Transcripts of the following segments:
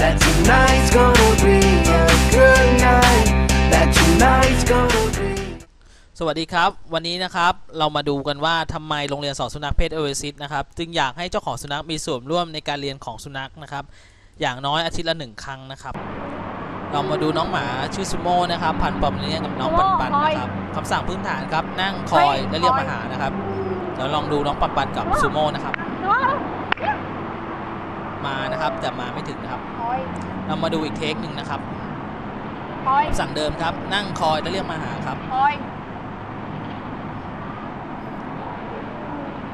That tonight's gonna be a good night. That tonight's gonna be. สวัสดีครับ วันนี้นะครับเรามาดูกันว่าทำไมโรงเรียนสอนสุนัขเพศโอเอซิสนะครับจึงอยากให้เจ้าของสุนัขมีส่วนร่วมในการเรียนของสุนัขนะครับ อย่างน้อยอาทิตย์ละหนึ่งครั้งนะครับ เรามาดูน้องหมาชื่อซูโม่นะครับพันธุ์ปอมเนียนกับน้องปันปันนะครับคำสั่งพื้นฐานครับนั่งคอยและเรียกมาหานะครับเดี๋ยวลองดูน้องปันปันกับซูโม่นะครับ มานะครับ แต่มาไม่ถึงนะครับคอยเรามาดูอีกเทคหนึ่งนะครับคอยคำสั่งเดิมครับ นั่งคอยและเรียกมาหาครับคอย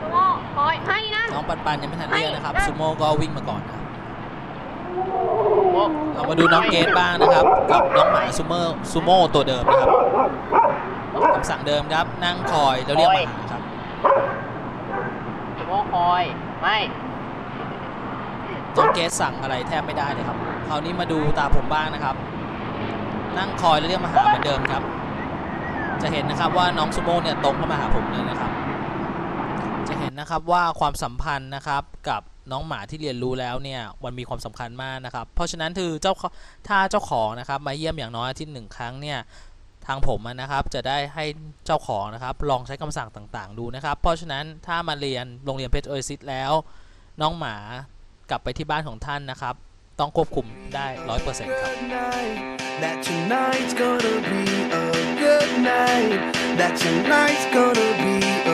ตัวคอยให้นะน้องปันปันยังไม่ทันเรียกนะครับซูโม่ก็วิ่งมาก่อนนะครับเรามาดูน้องเกดบ้างนะครับ กับน้องหมาซูโม่ซูโม่ตัวเดิมนะครับคำสั่งเดิมครับ นั่งคอยแล้วเรียกมาหาครับสโมคอยไม่ น้องเกดสั่งอะไรแทบไม่ได้เลยครับคราวนี้มาดูตาผมบ้างนะครับ นั่งคอยแล้วเรียกมาหาเหมือนเดิมครับ จะเห็นนะครับว่าน้องซูโม่เนี่ยตรงเข้ามาหาผมเลยนะครับ จะเห็นนะครับว่าความสัมพันธ์นะครับกับน้องหมาที่เรียนรู้แล้วเนี่ยมันมีความสำคัญมากนะครับ เพราะฉะนั้นคือเจ้าถ้าเจ้าของนะครับมาเยี่ยมอย่างน้อยอาทิตย์หนึ่งครั้งเนี่ยทางผมนะครับจะได้ให้เจ้าของนะครับลองใช้คำสั่งต่างๆ ดูนะครับ เพราะฉะนั้นถ้ามาเรียนโรงเรียนเพชรโอซิสแล้ว น้องหมา กลับไปที่บ้านของท่านนะครับ ต้องควบคุมได้ร้อยเปอร์เซ็นต์ครับ That tonight's gonna be a good night. That tonight's gonna be a